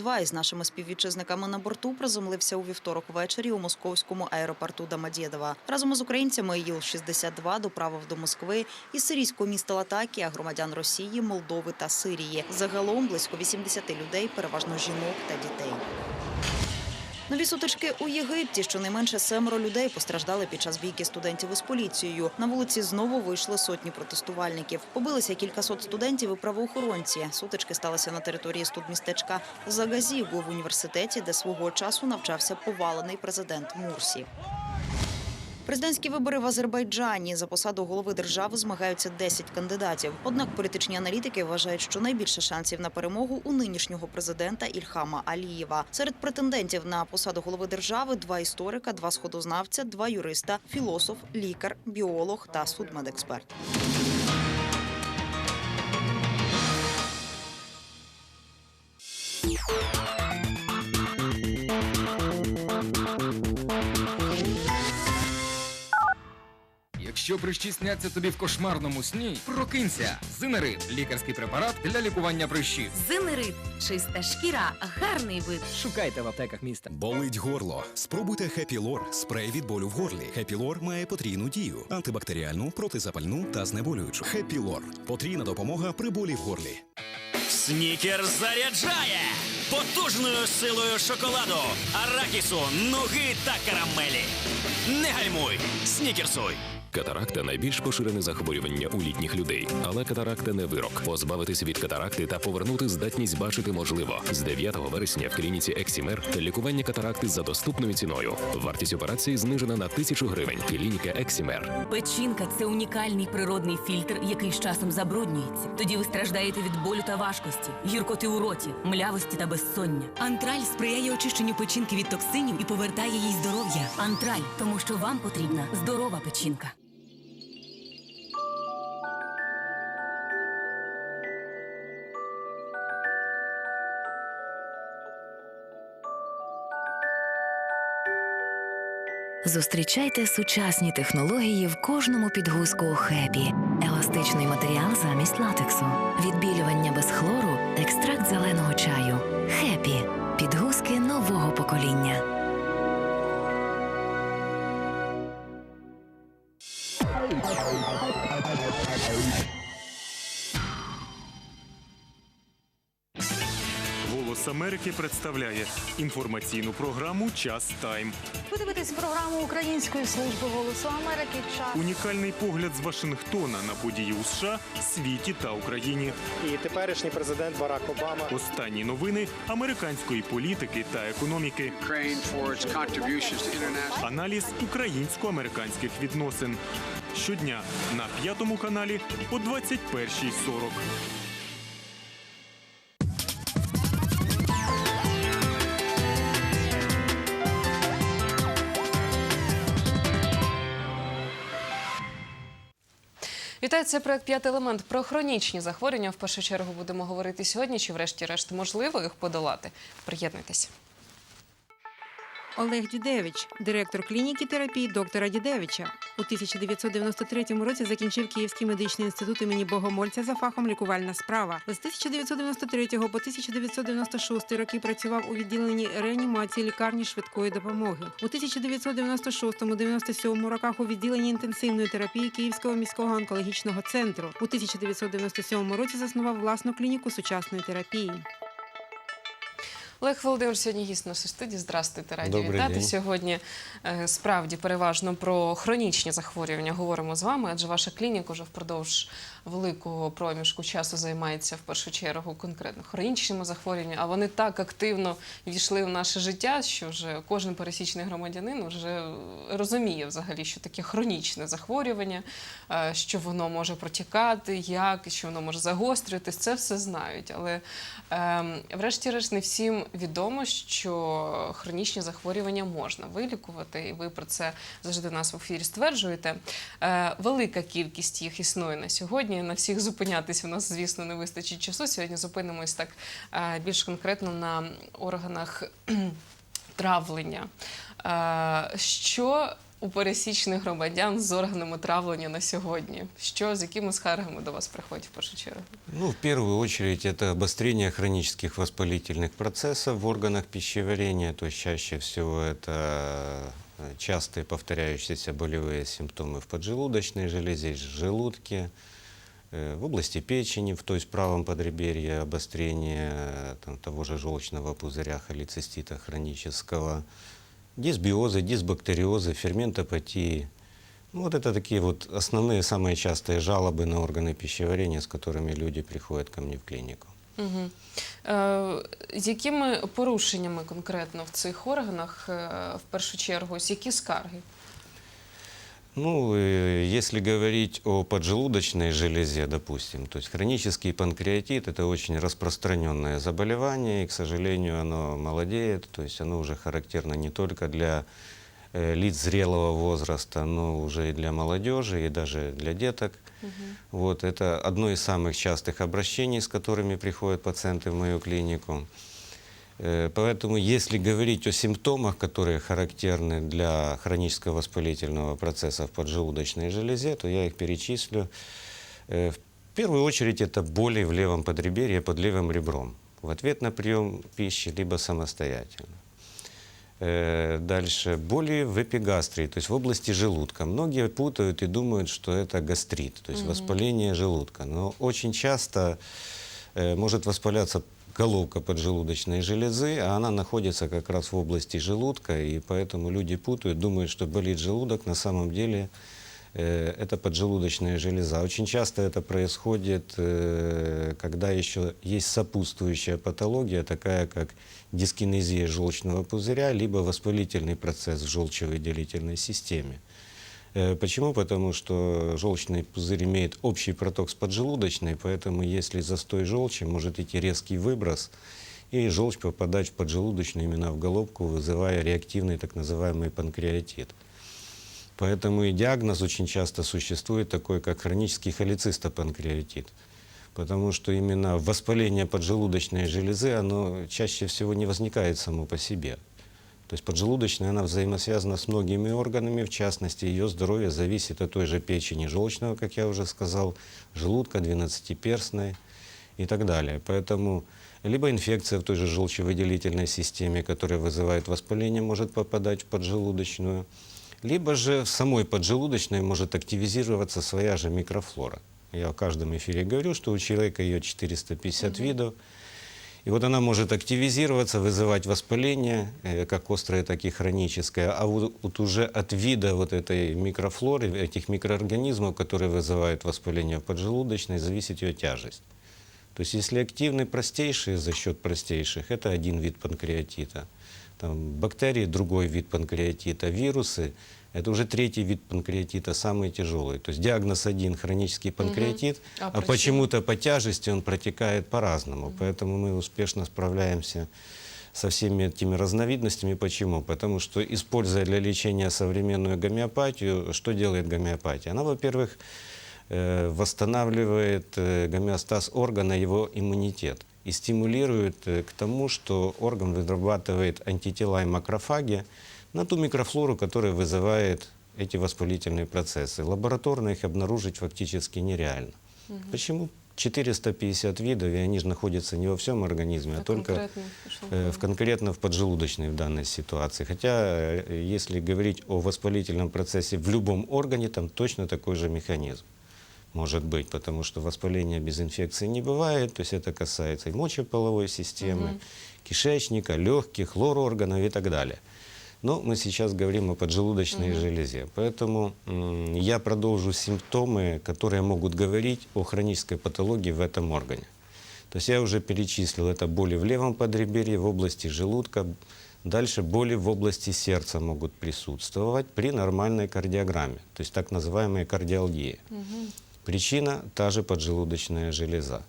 Два із нашими співвітчизниками на борту приземлився у вівторок ввечері у московському аеропорту Дамадєдова. Разом із українцями Іл-62 доправив до Москви із сирійського міста Латакія громадян Росії, Молдови та Сирії. Загалом близько 80 людей, переважно жінок та дітей. Нові сутички у Єгипті. Щонайменше семеро людей постраждали під час бійки студентів із поліцією. На вулиці знову вийшли сотні протестувальників. Побилися кількасот студентів і правоохоронці. Сутички сталися на території студмістечка Загазігу в університеті, де свого часу навчався повалений президент Мурсі. Президентські вибори в Азербайджані за посаду голови держави змагаються 10 кандидатів. Однак політичні аналітики вважають, що найбільше шансів на перемогу у нинішнього президента Ільхама Алієва. Серед претендентів на посаду голови держави два історика, два сходознавця, два юриста, філософ, лікар, біолог та судмедексперт. Якщо прищі сняться тобі в кошмарному сні, прокинься. Зинерит – лікарський препарат для лікування прищів. Зинерит. Чиста шкіра, гарний вид. Шукайте в аптеках міста. Болить горло. Спробуйте Хепілор спрей від болю в горлі. Хепілор має потрійну дію: антибактеріальну, протизапальну та знеболюючу. Хепілор потрійна допомога при болі в горлі. Снікер заряджає потужною силою шоколаду, арахісу, нуги та карамелі. Не гальмуй, снікерсуй. Катаракта найбільш поширене захворювання у літніх людей, але катаракта не вирок. Позбавитись від катаракти та повернути здатність бачити можливо. З 9 вересня в клініці Ексімер лікування катаракти за доступною ціною. Вартість операції знижена на тисячу гривень. Клініка Ексімер. Печінка це унікальний природний фільтр, який з часом забруднюється. Тоді ви страждаєте від болю та важкості, гіркоти у роті, млявості та безсоння. Антраль сприяє очищенню печінки від токсинів і повертає їй здоров'я. Антраль, тому що вам потрібна здорова печінка. Зустрічайте сучасні технології в кожному підгузку Хепі. Еластичний матеріал замість латексу. Відбілювання без хлору, екстракт зеленого чаю. Америки представляє інформаційну програму Час Тайм. Ви дивитесь програму Української служби голосу Америки. Час Унікальний погляд з Вашингтона на події у США, світі та Україні. і теперішній президент Барак Обама. Останні новини американської політики та економіки. Аналіз українсько-американських відносин. Щодня на п'ятому каналі о 21.40. Вітаю, це проект «П'ятий елемент про хронічні захворювання. В першу чергу будемо говорити сьогодні, чи врешті-решт можливо їх подолати. Приєднуйтесь. Олег Дідевич, директор клініки терапії доктора Дідевича. У 1993 році закінчив Київський медичний інститут імені Богомольця за фахом лікувальна справа. З 1993 по 1996 роки працював у відділенні реанімації лікарні швидкої допомоги. У 1996-97 роках у відділенні інтенсивної терапії Київського міського онкологічного центру. У 1997 році заснував власну клініку сучасної терапії. Олег Володимирович сьогодні гість нашої студії. Здрастуйте, раді Добрий вітати. день. Сьогодні е, справді переважно про хронічні захворювання говоримо з вами, адже ваша клініка вже впродовж великого проміжку часу займається в першу чергу конкретно хронічними захворюваннями, а вони так активно війшли в наше життя, що вже кожен пересічний громадянин вже розуміє взагалі, що таке хронічне захворювання, е, що воно може протікати, як, що воно може загострюватись. Це все знають. Але ем, врешті-решт не всім відомо, що хронічні захворювання можна вилікувати, і ви про це завжди нас в ефірі стверджуєте. Е, велика кількість їх існує на сьогодні На всіх зупинятись у нас, звісно, не вистачить часу. Сьогодні зупинимось так е, більш конкретно на органах травлення. Е, що у пересічних громадян з органами травлення на сьогодні? Що з якими скаргами до вас приходять в першу чергу? Ну, в первую очередь, это обострение хронических воспалительных процессов в органах пищеварения. То есть чаще всего это э, частые повторяющиеся болевые симптомы в поджелудочной железе, желудке, э, в области печени, в, то есть в правом подреберье обострение э, там, того же желчного пузыря, холецистита хронического, дисбиозы, дисбактериозы, ферментопатии. Ну, вот это такие вот основные, самые частые жалобы на органы пищеварения, с которыми люди приходят ко мне в клинику. Угу. Е, з якими порушеннями конкретно в цих органах, е, в першу чергу, з які скарги? Ну, э, если говорить о поджелудочной железе, допустим, то есть хронический панкреатит – это очень распространенное заболевание, и, к сожалению, оно молодеет, то есть оно уже характерно не только для э, лиц зрелого возраста, но уже и для молодежи, и даже для деток. Вот, это одно из самых частых обращений, с которыми приходят пациенты в мою клинику. Э, Поэтому, если говорить о симптомах, которые характерны для хронического воспалительного процесса в поджелудочной железе, то я их перечислю. Э, В первую очередь это боли в левом подреберье под левым ребром в ответ на прием пищи, либо самостоятельно. Э, Дальше боли в эпигастрии, то есть в области желудка. Многие путают и думают, что это гастрит, то есть Мгм. воспаление желудка. Но очень часто может воспаляться головка поджелудочной железы, а она находится как раз в области желудка, и поэтому люди путают, думают, что болит желудок, на самом деле э, это поджелудочная железа. Очень часто это происходит, э, когда еще есть сопутствующая патология, такая как дискинезия желчного пузыря, либо воспалительный процесс в желчевыделительной системе. Э, Почему? Потому что желчный пузырь имеет общий проток с поджелудочной, поэтому если застой желчи, может идти резкий выброс, и желчь попадать в поджелудочную именно в головку, вызывая реактивный так называемый панкреатит. Поэтому и диагноз очень часто существует такой, как хронический холецистопанкреатит. Потому что именно воспаление поджелудочной железы, оно чаще всего не возникает само по себе. То есть поджелудочная, она взаимосвязана с многими органами, в частности, ее здоровье зависит от той же печени желчного, как я уже сказал, желудка, двенадцатиперстной и так далее. Поэтому либо инфекция в той же желчевыделительной системе, которая вызывает воспаление, может попадать в поджелудочную, либо же в самой поджелудочной может активизироваться своя же микрофлора. Я в каждом эфире говорю, что у человека ее 450 видов, и вот она может активизироваться, вызывать воспаление, э, как острое, так и хроническое. А вот, вот уже от вида вот этой микрофлоры, этих микроорганизмов, которые вызывают воспаление в поджелудочной, зависит ее тяжесть. То есть если активны простейшие за счет простейших, это один вид панкреатита. Там, бактерии – другой вид панкреатита, вирусы – это уже третий вид панкреатита, самый тяжелый. То есть диагноз один – хронический панкреатит, А а, причина? почему-то по тяжести он протекает по-разному. Поэтому мы успешно справляемся со всеми этими разновидностями. Почему? Потому что, используя для лечения современную гомеопатию, что делает гомеопатия? Она, во-первых, э, восстанавливает э, гомеостаз органа, его иммунитет и стимулирует э, к тому, что орган вырабатывает антитела и макрофаги на ту микрофлору, которая вызывает эти воспалительные процессы. Лабораторно их обнаружить фактически нереально. Почему? 450 видов, и они же находятся не во всем организме, а, только конкретно в э, в конкретно в поджелудочной в данной ситуации. Хотя, э, если говорить о воспалительном процессе в любом органе, там точно такой же механизм может быть, потому что воспаления без инфекции не бывает, то есть это касается и мочеполовой системы, Мгм. кишечника, легких, лор-органов и так далее. Но мы сейчас говорим о поджелудочной железе, поэтому я продолжу симптомы, которые могут говорить о хронической патологии в этом органе. То есть я уже перечислил, это боли в левом подреберье, в области желудка, дальше боли в области сердца могут присутствовать при нормальной кардиограмме, то есть так называемые кардиалгии. Причина – та же поджелудочная железа.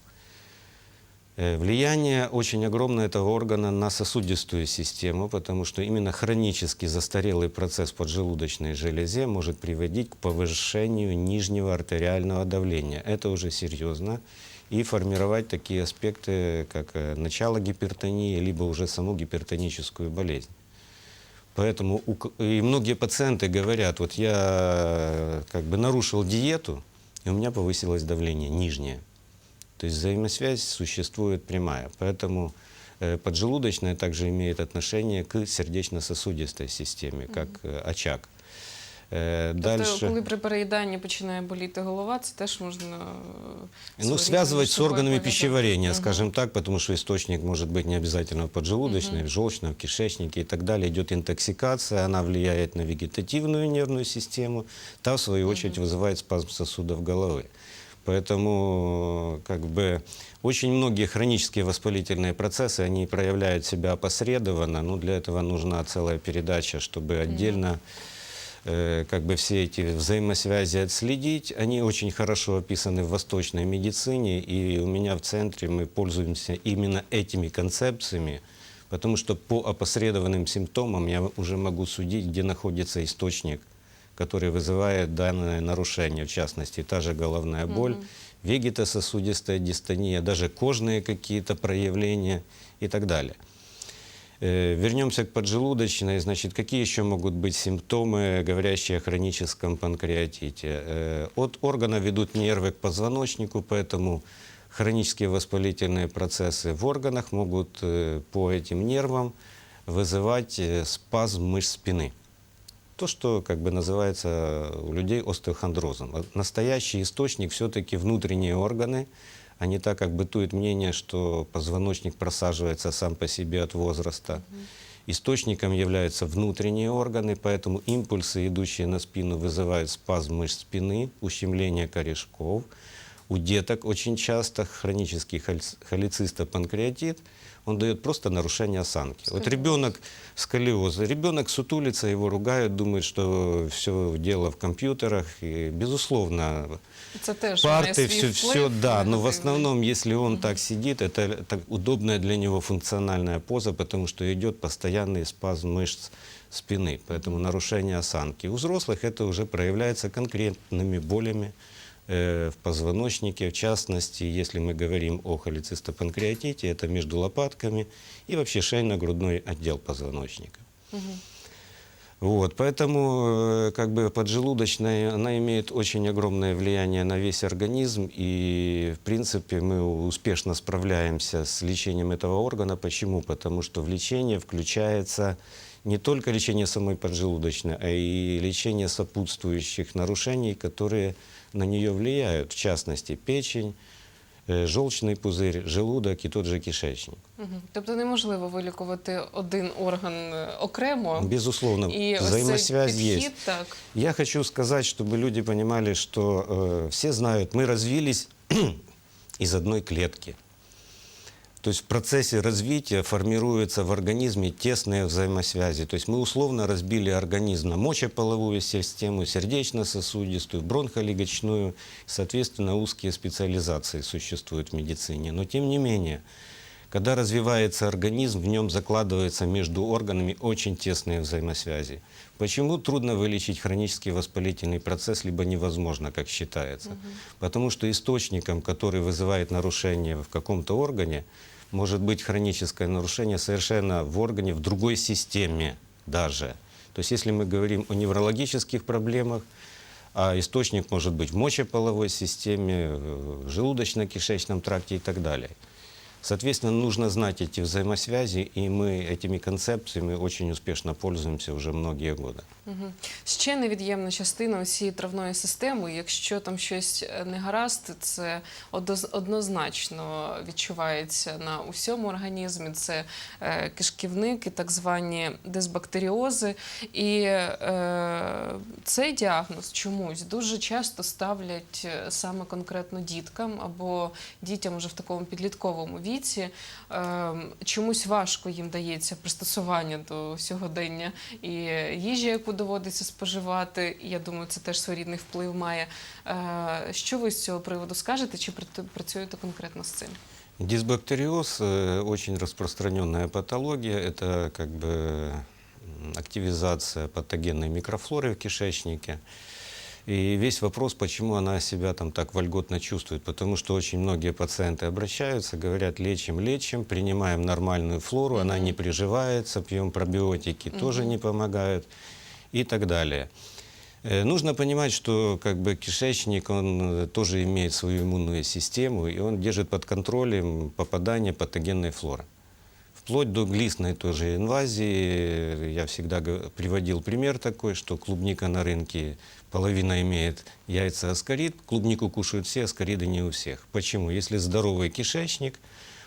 Э, Влияние очень огромное этого органа на сосудистую систему, потому что именно хронически застарелый процесс поджелудочной железе может приводить к повышению нижнего артериального давления. Это уже серьезно. И формировать такие аспекты, как э, начало гипертонии, либо уже саму гипертоническую болезнь. Поэтому и многие пациенты говорят, вот я э, как бы нарушил диету, и у меня повысилось давление нижнее. То есть взаимосвязь существует прямая. Поэтому э, поджелудочная также имеет отношение к сердечно-сосудистой системе, как э, очаг. Э, Тобто, Дальше. коли при переїданні починає боліти голова, це теж можна е, Ну, своєрідно связывать між с собою органами пов'язати. пищеварения, Мгм. скажем так, потому что источник может быть не обязательно в поджелудочной, в желчном, в кишечнике и так далее. Идет интоксикация, она влияет на вегетативную нервную систему, та, в свою очередь, вызывает спазм сосудов головы. Поэтому, как бы, очень многие хронические воспалительные процессы, они проявляют себя опосредованно, но для этого нужна целая передача, чтобы отдельно э, как бы все эти взаимосвязи отследить. Они очень хорошо описаны в восточной медицине, и у меня в центре мы пользуемся именно этими концепциями, потому что по опосредованным симптомам я уже могу судить, где находится источник, который вызывает данное нарушение, в частности, та же головная боль, вегетососудистая дистония, даже кожные какие-то проявления и так далее. Э, Вернемся к поджелудочной. Значит, какие еще могут быть симптомы, говорящие о хроническом панкреатите? Э, От органа ведут нервы к позвоночнику, поэтому хронические воспалительные процессы в органах могут э, по этим нервам вызывать спазм мышц спины. То, что как бы называется у людей остеохондрозом. Настоящий источник все-таки внутренние органы, а не так, как бытует мнение, что позвоночник просаживается сам по себе от возраста. Источником являются внутренние органы, поэтому импульсы, идущие на спину, вызывают спазм мышц спины, ущемление корешков. У деток очень часто хронический холецистопанкреатит, он дает просто нарушение осанки. Вот ребенок сколиоз, ребенок сутулится, его ругают, думают, что все дело в компьютерах. И, безусловно, має парты, все, все, да, но в основном, если он так сидит, это так удобная для него функциональная поза, потому что идет постоянный спазм мышц спины, поэтому нарушение осанки. У взрослых это уже проявляется конкретными болями в позвоночнике, в частности, если мы говорим о холецистопанкреатите, это между лопатками и вообще шейно-грудной отдел позвоночника. Вот, поэтому э, как бы поджелудочная, она имеет очень огромное влияние на весь организм, и в принципе мы успешно справляемся с лечением этого органа. Почему? Потому что в лечение включается не только лечение самой поджелудочной, а и лечение сопутствующих нарушений, которые на нее влияют, в частности печень, э, желчный пузырь, желудок и тот же кишечник. Мгм. Тобто неможливо вилікувати один орган е, окремо. Безусловно, І ось цей взаимосвязь підхід, есть. так. Я хочу сказать, чтобы люди понимали, что э, все знают, мы развились из одной клетки. То есть в процессе развития формируются в организме тесные взаимосвязи. То есть мы условно разбили организм на мочеполовую систему, сердечно-сосудистую, бронхолегочную. Соответственно, узкие специализации существуют в медицине. Но тем не менее, когда развивается организм, в нем закладываются между органами очень тесные взаимосвязи. Почему трудно вылечить хронический воспалительный процесс, либо невозможно, как считается? Потому что источником, который вызывает нарушение в каком-то органе, может быть хроническое нарушение совершенно в органе, в другой системе даже. То есть если мы говорим о неврологических проблемах, а источник может быть в мочеполовой системе, в желудочно-кишечном тракте и так далее. Соответственно, нужно знать эти взаимосвязи, и мы этими концепциями очень успешно пользуемся уже многие годы. Ще невід'ємна частина усієї травної системи. Якщо там щось е, не гаразд, це однозначно відчувається на усьому організмі. Це е, кишківники, так звані дисбактеріози. І е, цей діагноз чомусь дуже часто ставлять саме конкретно діткам або дітям вже в такому підлітковому віці. Е, чомусь важко їм дається пристосування до сьогодення і їжі, яку доводиться споживати. І Я думаю, це теж своєрідний вплив має. Е, Що ви з цього приводу скажете? Чи працю- працюєте конкретно з цим? Дисбактериоз э, очень распространенная патология. Это как бы м, активизация патогенной микрофлоры в кишечнике. И весь вопрос, почему она себя там так вольготно чувствует. Потому что очень многие пациенты обращаются, говорят, лечим, лечим, принимаем нормальную флору, она не приживается, пьем пробиотики, тоже не помогают и так далее. Э, Нужно понимать, что как бы кишечник, он э, тоже имеет свою иммунную систему, и он держит под контролем попадание патогенной флоры. Вплоть до глистной тоже инвазии. Я всегда приводил пример такой, что клубника на рынке половина имеет яйца аскарид, клубнику кушают все, аскариды не у всех. Почему? Если здоровый кишечник,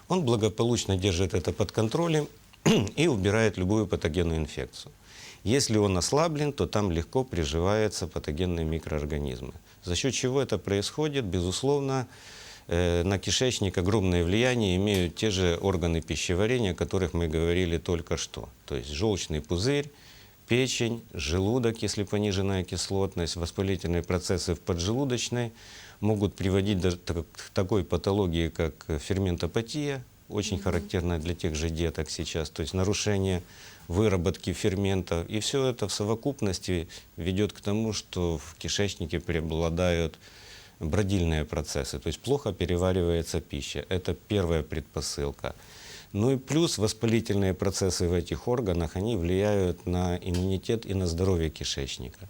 он благополучно держит это под контролем и убирает любую патогенную инфекцию. Если он ослаблен, то там легко приживаются патогенные микроорганизмы. За счет чего это происходит? Безусловно, э, на кишечник огромное влияние имеют те же органы пищеварения, о которых мы говорили только что. То есть желчный пузырь, печень, желудок, если пониженная кислотность, воспалительные процессы в поджелудочной могут приводить даже к такой патологии, как ферментопатия, очень характерная для тех же деток сейчас, то есть нарушение выработки ферментов. И все это в совокупности ведет к тому, что в кишечнике преобладают бродильные процессы, то есть плохо переваривается пища. Это первая предпосылка. Ну и плюс воспалительные процессы в этих органах, они влияют на иммунитет и на здоровье кишечника.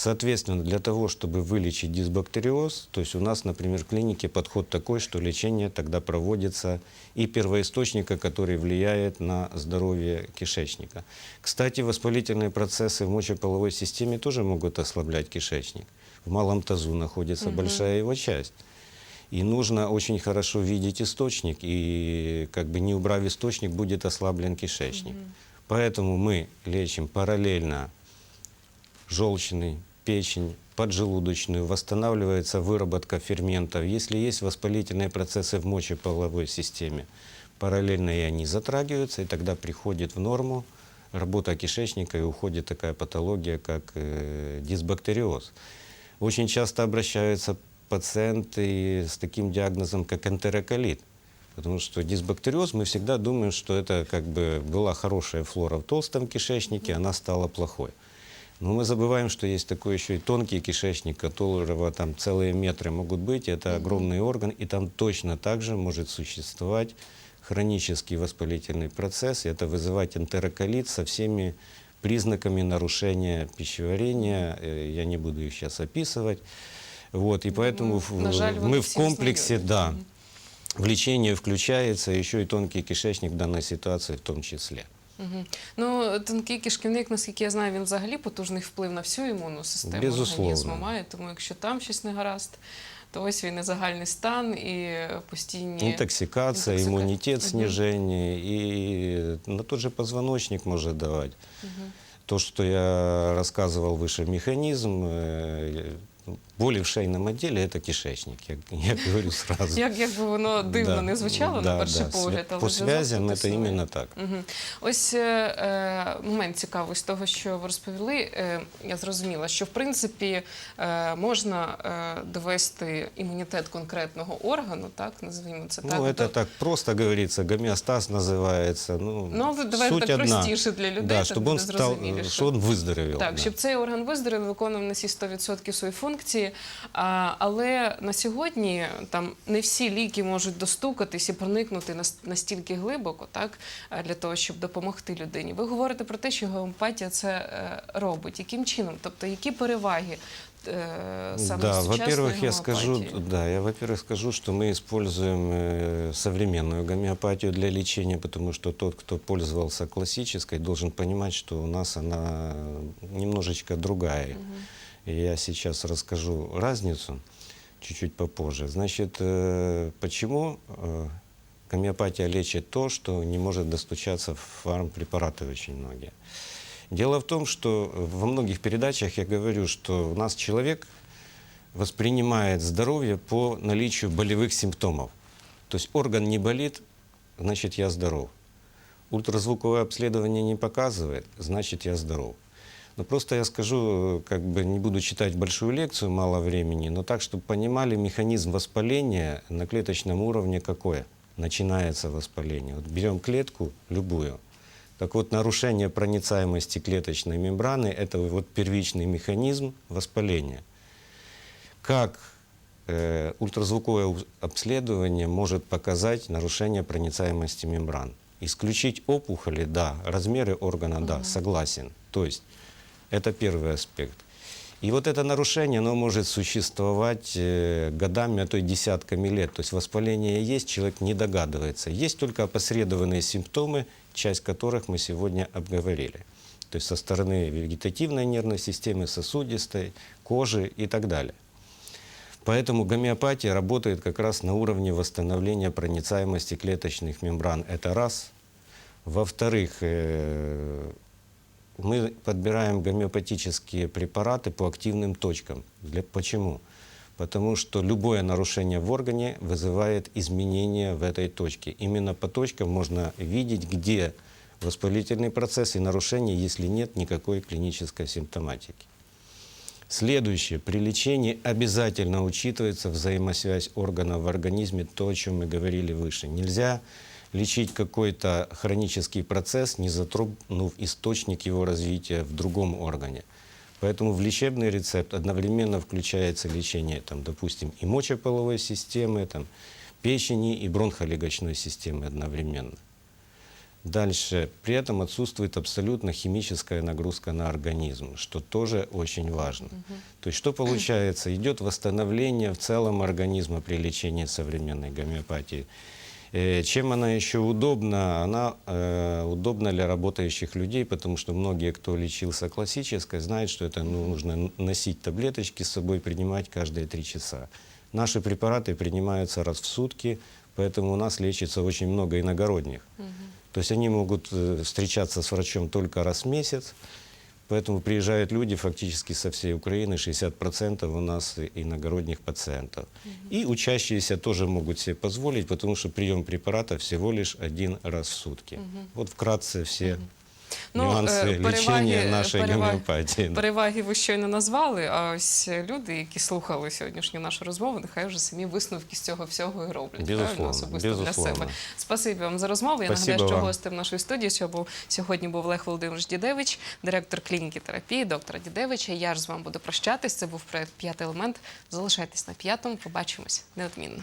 Соответственно, для того, чтобы вылечить дисбактериоз, то есть у нас, например, в клинике подход такой, что лечение тогда проводится и первоисточника, который влияет на здоровье кишечника. Кстати, воспалительные процессы в мочеполовой системе тоже могут ослаблять кишечник. В малом тазу находится Мгм. большая его часть. И нужно очень хорошо видеть источник, и как бы не убрав источник, будет ослаблен кишечник. Поэтому мы лечим параллельно желчный, печень, поджелудочную, восстанавливается выработка ферментов. Если есть воспалительные процессы в мочеполовой системе, параллельно и они затрагиваются, и тогда приходит в норму работа кишечника, и уходит такая патология, как э, дисбактериоз. Очень часто обращаются пациенты с таким диагнозом, как энтероколит. Потому что дисбактериоз, мы всегда думаем, что это как бы была хорошая флора в толстом кишечнике, она стала плохой. Но мы забываем, что есть такой еще и тонкий кишечник, которого там целые метры могут быть. Это огромный орган, и там точно так же может существовать хронический воспалительный процесс, и это вызывать энтероколит со всеми признаками нарушения пищеварения. Э, Я не буду их сейчас описывать. Вот, и поэтому на жаль, мы в комплексе, існують. да, в лечение включается еще и тонкий кишечник в данной ситуации в том числе. Ну, тонкий кишківник, наскільки я знаю, він взагалі потужний вплив на всю імунну систему Безусловно. організму має. Тому якщо там щось не гаразд, то ось він і загальний стан, і постійні Интоксикация, Интоксика- иммунитет, Мгм. снижение, и на тот же позвоночник может давать. Мгм. То, что я рассказывал выше, механизм, э, боли в шейном отделе – это кишечник, я, я говорю сразу. Як, як би воно дивно Да, не звучало да, на перший да. погляд, але По зв'язок связям тут это існує. именно так. Мгм. Ось е, е, момент цікавий з того, що ви розповіли. Е, я зрозуміла, що в принципі е, можна е, довести імунітет конкретного органу, так називаємо це так. Ну, это до- так просто говорится, гомеостаз называется. Ну, Ну, ви- давайте суть так одна. простіше для людей, Да, так чтобы буде он стал, зрозуміліше. что он выздоровел. Так, да. щоб цей орган виздоровів, виконував на всі 100% свої функції. А, але на сьогодні там не всі ліки можуть достукатись і проникнути нас- настільки глибоко, так, е, для того, щоб допомогти людині. Ви говорите про те, що гомеопатія це е, робить. Яким чином? Тобто, які переваги е, саме да, сучасної во-первых, я скажу, гомеопатії? да, я, во-первых, скажу, что мы используем э, современную гомеопатию для лечения, потому что тот, кто пользовался классической, должен понимать, что у нас она немножечко другая. И Я сейчас расскажу разницу чуть-чуть попозже. Значит, э, почему э, гомеопатия лечит то, что не может достучаться фармпрепараты очень многие? Дело в том, что во многих передачах я говорю, что у нас человек воспринимает здоровье по наличию болевых симптомов. То есть орган не болит, значит я здоров. Ультразвуковое обследование не показывает, значит я здоров. Но просто я скажу, э, как бы не буду читать большую лекцию, мало времени, но так, чтобы понимали механизм воспаления на клеточном уровне какое начинается воспаление. Вот берем клетку любую. Так вот, нарушение проницаемости клеточной мембраны – это вот первичный механизм воспаления. как э, ультразвуковое обследование может показать нарушение проницаемости мембран. Исключить опухоли, да, размеры органа, да, согласен. То есть это первый аспект. И вот это нарушение, оно может существовать э, годами, а то и десятками лет. То есть воспаление есть, человек не догадывается. Есть только опосредованные симптомы, часть которых мы сегодня обговорили. То есть со стороны вегетативной нервной системы, сосудистой, кожи и так далее. Поэтому гомеопатия работает как раз на уровне восстановления проницаемости клеточных мембран. Это раз. Во-вторых, э, мы подбираем гомеопатические препараты по активным точкам. Для, почему? Потому что любое нарушение в органе вызывает изменения в этой точке. Именно по точкам можно видеть, где воспалительный процесс и нарушение, если нет никакой клинической симптоматики. Следующее. При лечении обязательно учитывается взаимосвязь органов в организме, то, о чем мы говорили выше. Нельзя лечить какой-то хронический процесс, не затронув источник его развития в другом органе. Поэтому в лечебный рецепт одновременно включается лечение, там, допустим, и мочеполовой системы, там, печени и бронхолегочной системы одновременно. Дальше. При этом отсутствует абсолютно химическая нагрузка на организм, что тоже очень важно. То есть что получается? Идет восстановление в целом организма при лечении современной гомеопатии. Э, Чем она еще удобна? Она э, удобна для работающих людей, потому что многие, кто лечился классической, знают, что это ну, нужно носить таблеточки с собой, принимать каждые три часа. Наши препараты принимаются раз в сутки, поэтому у нас лечится очень много иногородних. То есть они могут э, встречаться с врачом только раз в месяц, поэтому приезжают люди фактически со всей Украины, 60% у нас иногородних пациентов. И учащиеся тоже могут себе позволить, потому что прием препарата всего лишь один раз в сутки. Вот вкратце все нюансы е, лечения нашей переваги- гомеопатии. да. Переваги ви щойно назвали, а ось люди, які слухали сьогоднішню нашу розмову, нехай вже самі висновки з цього всього і роблять. Безусловно, особисто для себе. Спасибі вам за розмову. Я Спасибо нагадаю, що вам. гостем нашої студії сьогодні був, сьогодні був Олег Володимирович Дідевич, директор клініки терапії, доктора Дідевича. Я ж з вами буду прощатись. Це був проект П'ятий елемент. Залишайтесь на п'ятому. Побачимось неодмінно.